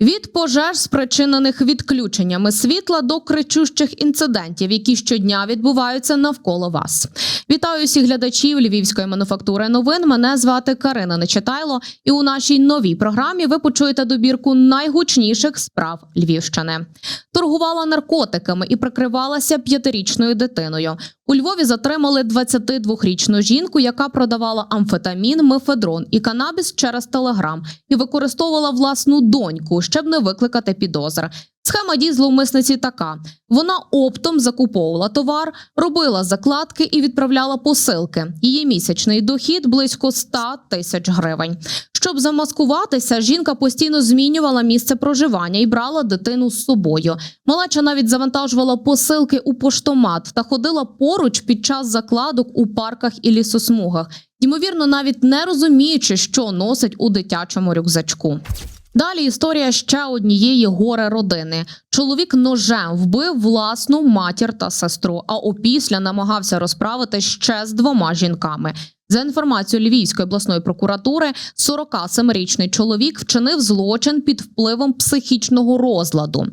Від пожеж, спричинених відключеннями світла до кричущих інцидентів, які щодня відбуваються навколо вас. Вітаю всіх глядачів Львівської мануфактури новин. Мене звати Карина Нечитайло. І у нашій новій програмі ви почуєте добірку найгучніших справ Львівщини. Торгувала наркотиками і прикривалася п'ятирічною дитиною. У Львові затримали 22-річну жінку, яка продавала амфетамін, мефедрон і канабіс через телеграм і використовувала власну доньку, щоб не викликати підозр. Схема дій зловмисниці така: вона оптом закуповувала товар, робила закладки і відправляла посилки. Її місячний дохід близько 100 тисяч гривень. Щоб замаскуватися, жінка постійно змінювала місце проживання і брала дитину з собою. Малеча навіть завантажувала посилки у поштомат та ходила поруч під час закладок у парках і лісосмугах, ймовірно, навіть не розуміючи, що носить у дитячому рюкзачку. Далі історія ще однієї горе родини. Чоловік ножем вбив власну матір та сестру, а опісля намагався розправити ще з двома жінками. За інформацією Львівської обласної прокуратури, 47-річний чоловік вчинив злочин під впливом психічного розладу.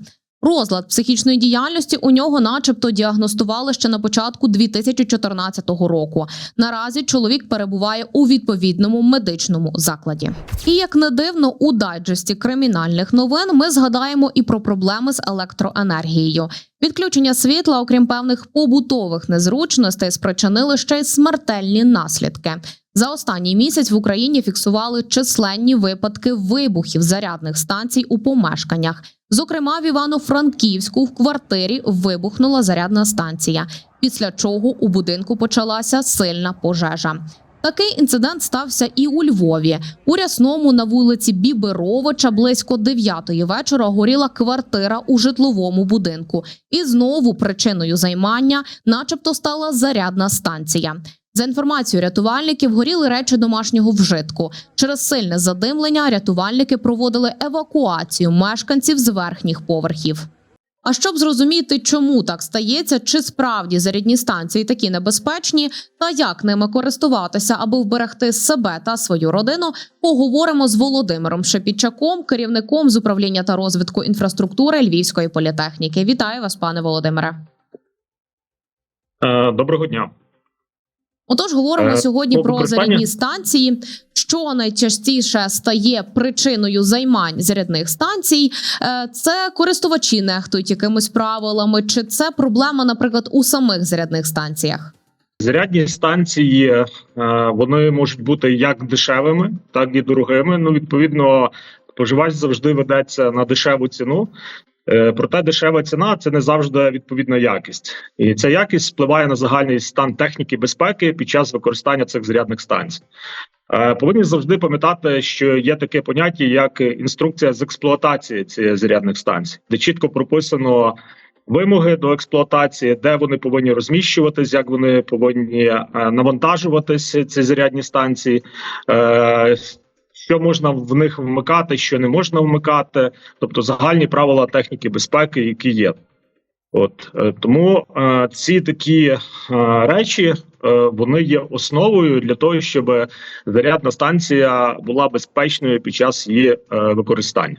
Розлад психічної діяльності у нього, начебто, діагностували ще на початку 2014 року. Наразі чоловік перебуває у відповідному медичному закладі. І як не дивно, у дайджесті кримінальних новин ми згадаємо і про проблеми з електроенергією. Відключення світла, окрім певних побутових незручностей, спричинили ще й смертельні наслідки. За останній місяць в Україні фіксували численні випадки вибухів зарядних станцій у помешканнях. Зокрема, в Івано-Франківську в квартирі вибухнула зарядна станція, після чого у будинку почалася сильна пожежа. Такий інцидент стався і у Львові. У рясному на вулиці Біберовича близько 9 вечора горіла квартира у житловому будинку. І знову причиною займання, начебто, стала зарядна станція. За інформацією рятувальників, горіли речі домашнього вжитку. Через сильне задимлення рятувальники проводили евакуацію мешканців з верхніх поверхів. А щоб зрозуміти, чому так стається, чи справді зарядні станції такі небезпечні, та як ними користуватися, аби вберегти себе та свою родину, поговоримо з Володимиром Шепічаком, керівником з управління та розвитку інфраструктури Львівської політехніки. Вітаю вас, пане Володимире. Е, Доброго дня. Отож, говоримо Е, сьогодні про зарядні станції. Що найчастіше стає причиною займань зарядних станцій? Е, Це користувачі нехтують якимись правилами, чи це проблема, наприклад, у самих зарядних станціях? Зарядні станції е, вони можуть бути як дешевими, так і дорогими. Ну, відповідно, споживач завжди ведеться на дешеву ціну. Е, Проте дешева ціна це не завжди відповідна якість, і ця якість впливає на загальний стан техніки безпеки під час використання цих зарядних станцій. Е, Повинні завжди пам'ятати, що є таке поняття, як інструкція з експлуатації цих зарядних станцій, де чітко прописано вимоги до експлуатації, де вони повинні розміщуватись, як вони повинні е, навантажуватися, ці зарядні станції. Що можна в них вмикати, що не можна вмикати, тобто загальні правила техніки безпеки, які є. От е, тому е, ці такі е, речі е, вони є основою для того, щоб зарядна станція була безпечною під час її е, використання.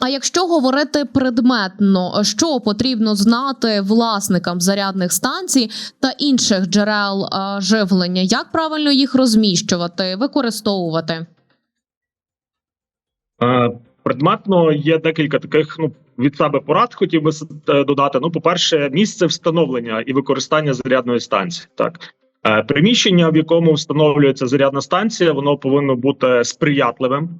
А якщо говорити предметно, що потрібно знати власникам зарядних станцій та інших джерел е, живлення, як правильно їх розміщувати, використовувати? Е, Предметно є декілька таких ну від себе порад. Хотів би е, додати. Ну, по-перше, місце встановлення і використання зарядної станції. Так Е, приміщення, в якому встановлюється зарядна станція, воно повинно бути сприятливим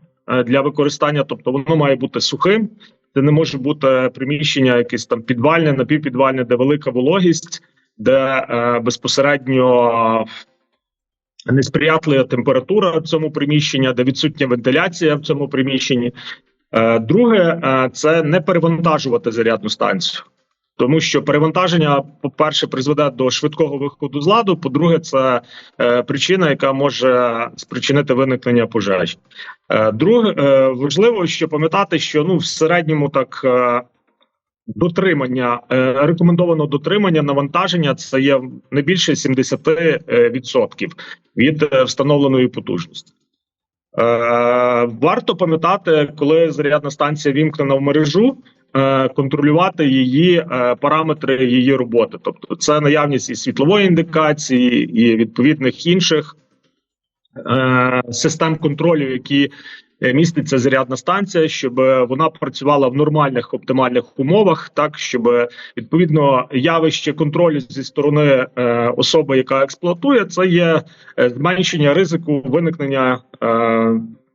для використання, тобто воно має бути сухим. Це не може бути приміщення, якесь там підвальне, напівпідвальне, де велика вологість, де е, безпосередньо несприятлива температура в цьому приміщенні, де відсутня вентиляція в цьому приміщенні. Е, Друге, е, це не перевантажувати зарядну станцію, тому що перевантаження, по-перше, призведе до швидкого виходу з ладу. По-друге, це е, причина, яка може спричинити виникнення пожежі. Е, Друге, важливо, що пам'ятати, що ну в середньому так. Е, Дотримання е, рекомендовано дотримання навантаження це є не більше 70% від е, встановленої потужності. Е, варто пам'ятати, коли зарядна станція вімкнена в мережу, е, контролювати її е, параметри її роботи. Тобто, це наявність і світлової індикації, і відповідних інших е, систем контролю, які е, містить ця зарядна станція, щоб е, вона працювала в нормальних оптимальних умовах, так щоб е, відповідно явище контролю зі сторони особи, яка експлуатує, це є зменшення ризику виникнення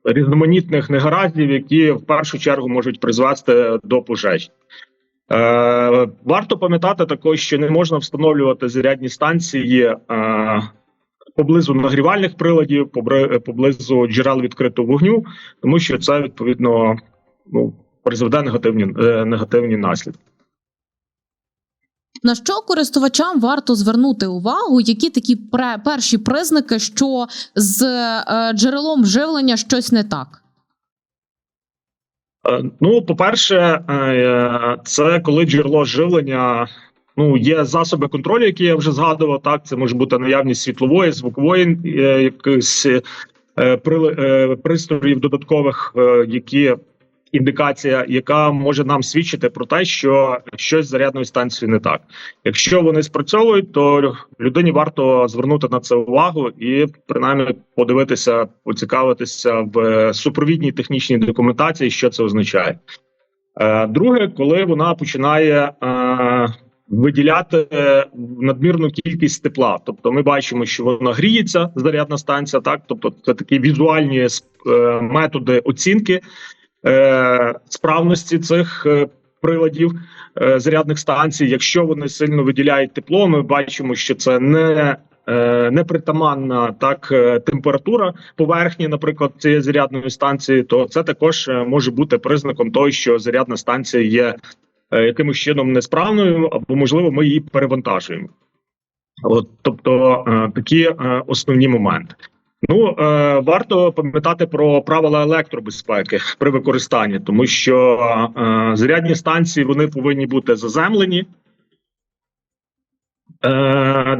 різноманітних негараздів, які в першу чергу можуть призвести до пожеж. Е, варто пам'ятати також, що не можна встановлювати зарядні станції е, поблизу нагрівальних приладів, поблизу джерел відкритого вогню, тому що це відповідно ну, призведе негативні, е, негативні наслідки. На що користувачам варто звернути увагу, які такі перші признаки, що з е, джерелом живлення щось не так? Е, Ну, по-перше, е, це коли джерело живлення. Ну, є засоби контролю, які я вже згадував. Так, це може бути наявність світлової, звукової е, якихось е, прили- е, пристроїв додаткових, е, які індикація, яка може нам свідчити про те, що щось з зарядною станцією не так. Якщо вони спрацьовують, то людині варто звернути на це увагу і принаймні подивитися, поцікавитися в е, супровідній технічній документації, що це означає. Е, Друге, коли вона починає е, виділяти е, надмірну кількість тепла, тобто ми бачимо, що вона гріється, зарядна станція, так тобто це такі візуальні е, методи оцінки е, справності цих приладів зарядних станцій. Якщо вони сильно виділяють тепло, ми бачимо, що це не непритаманна так температура поверхні, наприклад, цієї зарядної станції, то це також може бути признаком того, що зарядна станція є якимось чином несправною, або можливо ми її перевантажуємо. От, тобто е, такі е, основні моменти. Ну е, варто пам'ятати про правила електробезпеки при використанні, тому що е, зарядні станції вони повинні бути заземлені е,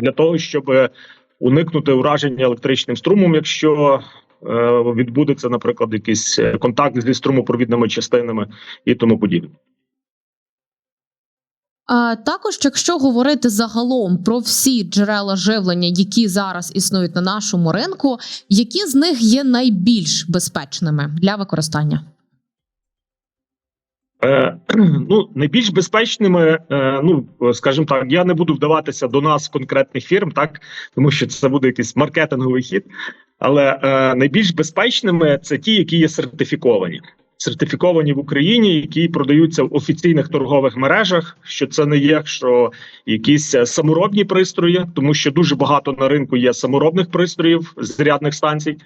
для того, щоб уникнути ураження електричним струмом, якщо е, відбудеться, наприклад, якийсь е, контакт зі струмопровідними частинами і тому подібне. Також, якщо говорити загалом про всі джерела живлення, які зараз існують на нашому ринку, які з них є найбільш безпечними для використання? Е, ну, найбільш безпечними, е, ну скажімо так, я не буду вдаватися до нас конкретних фірм, так тому що це буде якийсь маркетинговий хід. Але е, найбільш безпечними це ті, які є сертифіковані. Сертифіковані в Україні, які продаються в офіційних торгових мережах. Що це не є що якісь е, саморобні пристрої, тому що дуже багато на ринку є саморобних пристроїв з зарядних станцій,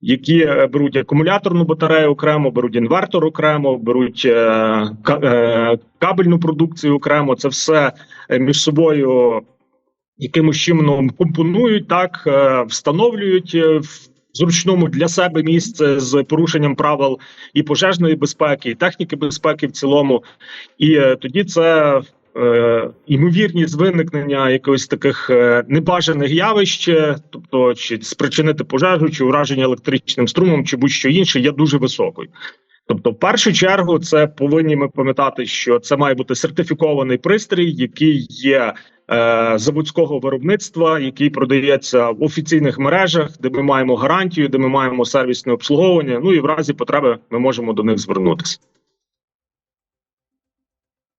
які е, беруть акумуляторну батарею окремо, беруть інвертор окремо, беруть е, кабельну продукцію окремо. Це все між собою якимось чином компонують, так встановлюють зручному для себе місце з порушенням правил і пожежної безпеки, і техніки безпеки в цілому. І е, тоді це. е, Ймовірність виникнення якихось таких е, небажаних явищ, тобто чи спричинити пожежу, чи ураження електричним струмом, чи будь-що інше, є дуже високою. Тобто, в першу чергу, це повинні ми пам'ятати, що це має бути сертифікований пристрій, який є е, заводського виробництва, який продається в офіційних мережах, де ми маємо гарантію, де ми маємо сервісне обслуговування. Ну і в разі потреби ми можемо до них звернутися.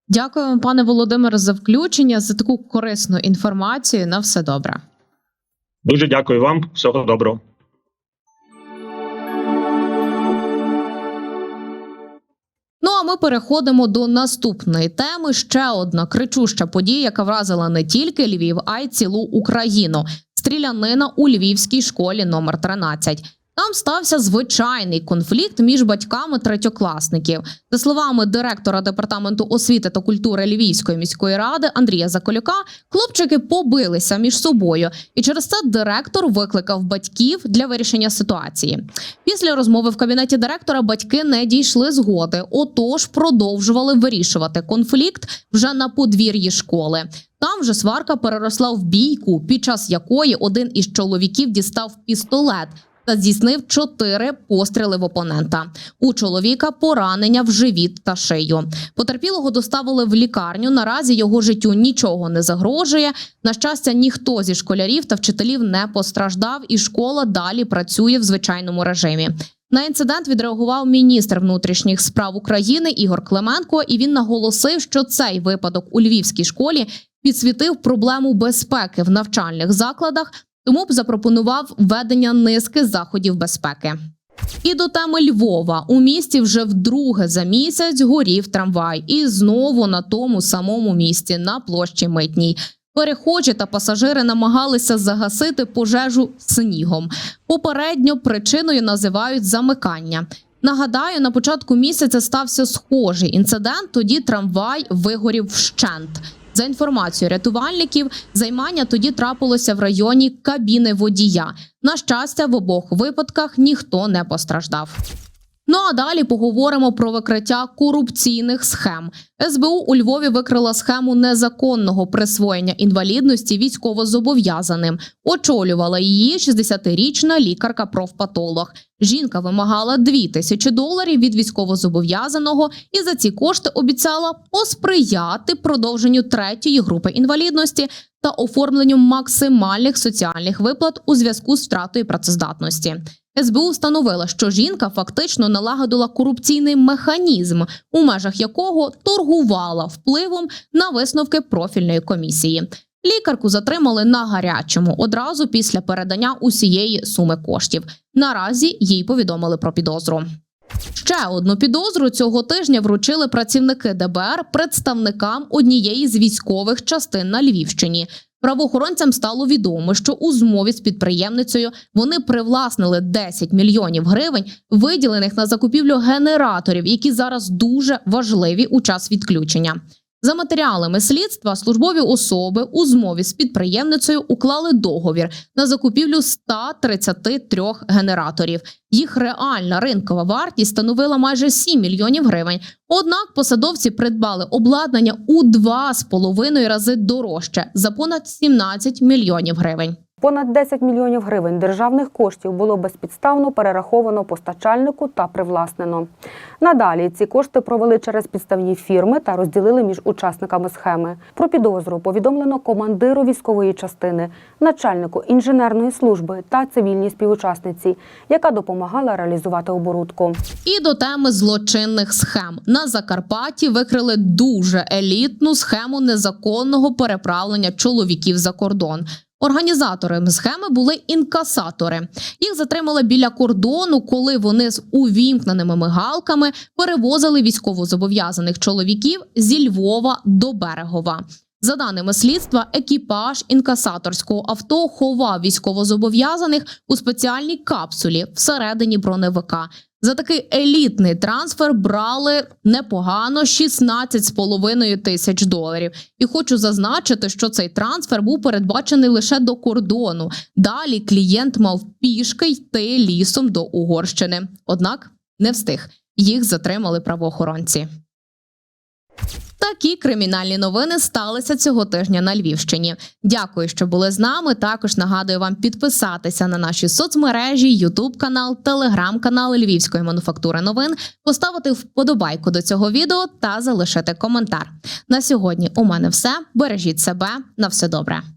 Дякую пане Володимире, за включення за таку корисну інформацію. На все добре. Дуже дякую вам. Всього доброго. А ми переходимо до наступної теми. Ще одна кричуща подія, яка вразила не тільки Львів, а й цілу Україну. Стрілянина у львівській школі номер 13. Там стався звичайний конфлікт між батьками третьокласників. За словами директора департаменту освіти та культури Львівської міської ради Андрія Заколюка, хлопчики побилися між собою, і через це директор викликав батьків для вирішення ситуації. Після розмови в кабінеті директора батьки не дійшли згоди, отож продовжували вирішувати конфлікт вже на подвір'ї школи. Там вже сварка переросла в бійку, під час якої один із чоловіків дістав пістолет та здійснив чотири постріли в опонента. У чоловіка поранення в живіт та шию. Потерпілого доставили в лікарню. Наразі його життю нічого не загрожує. На щастя, ніхто зі школярів та вчителів не постраждав, і школа далі працює в звичайному режимі. На інцидент відреагував міністр внутрішніх справ України Ігор Клименко, і він наголосив, що цей випадок у львівській школі підсвітив проблему безпеки в навчальних закладах, тому б запропонував введення низки заходів безпеки. І до теми Львова у місті вже вдруге за місяць горів трамвай, і знову на тому самому місці на площі Митній. Перехожі та пасажири намагалися загасити пожежу снігом. Попередньо причиною називають замикання. Нагадаю, на початку місяця стався схожий інцидент. Тоді трамвай вигорів вщент. За інформацією рятувальників, займання тоді трапилося в районі кабіни водія. На щастя, в обох випадках ніхто не постраждав. Ну а далі поговоримо про викриття корупційних схем. СБУ у Львові викрила схему незаконного присвоєння інвалідності військовозобов'язаним. Очолювала її 60-річна лікарка-профпатолог. Жінка вимагала 2 тисячі доларів від військовозобов'язаного і за ці кошти обіцяла посприяти продовженню третьої групи інвалідності та оформленню максимальних соціальних виплат у зв'язку з втратою працездатності. СБУ встановила, що жінка фактично налагодила корупційний механізм, у межах якого торгувала впливом на висновки профільної комісії. Лікарку затримали на гарячому одразу після передання усієї суми коштів. Наразі їй повідомили про підозру. Ще одну підозру цього тижня вручили працівники ДБР представникам однієї з військових частин на Львівщині. Правоохоронцям стало відомо, що у змові з підприємницею вони привласнили 10 мільйонів гривень, виділених на закупівлю генераторів, які зараз дуже важливі у час відключення. За матеріалами слідства службові особи у змові з підприємницею уклали договір на закупівлю 133 генераторів. Їх реальна ринкова вартість становила майже 7 мільйонів гривень. Однак посадовці придбали обладнання у 2,5 рази дорожче за понад 17 мільйонів гривень. Понад 10 мільйонів гривень державних коштів було безпідставно перераховано постачальнику та привласнено. Надалі ці кошти провели через підставні фірми та розділили між учасниками схеми. Про підозру повідомлено командиру військової частини, начальнику інженерної служби та цивільній співучасниці, яка допомагала реалізувати оборудку. І до теми злочинних схем на Закарпатті викрили дуже елітну схему незаконного переправлення чоловіків за кордон. Організаторами схеми були інкасатори. Їх затримали біля кордону, коли вони з увімкненими мигалками перевозили військовозобов'язаних чоловіків зі Львова до Берегова. За даними слідства, екіпаж інкасаторського авто ховав військовозобов'язаних у спеціальній капсулі всередині броневика. За такий елітний трансфер брали непогано 16,5 тисяч доларів. І хочу зазначити, що цей трансфер був передбачений лише до кордону. Далі клієнт мав пішки йти лісом до Угорщини. Однак не встиг. Їх затримали правоохоронці. Такі кримінальні новини сталися цього тижня на Львівщині. Дякую, що були з нами. Також нагадую вам підписатися на наші соцмережі, Ютуб канал, Телеграм канал Львівської мануфактури новин, поставити вподобайку до цього відео та залишити коментар. На сьогодні у мене все. Бережіть себе на все добре.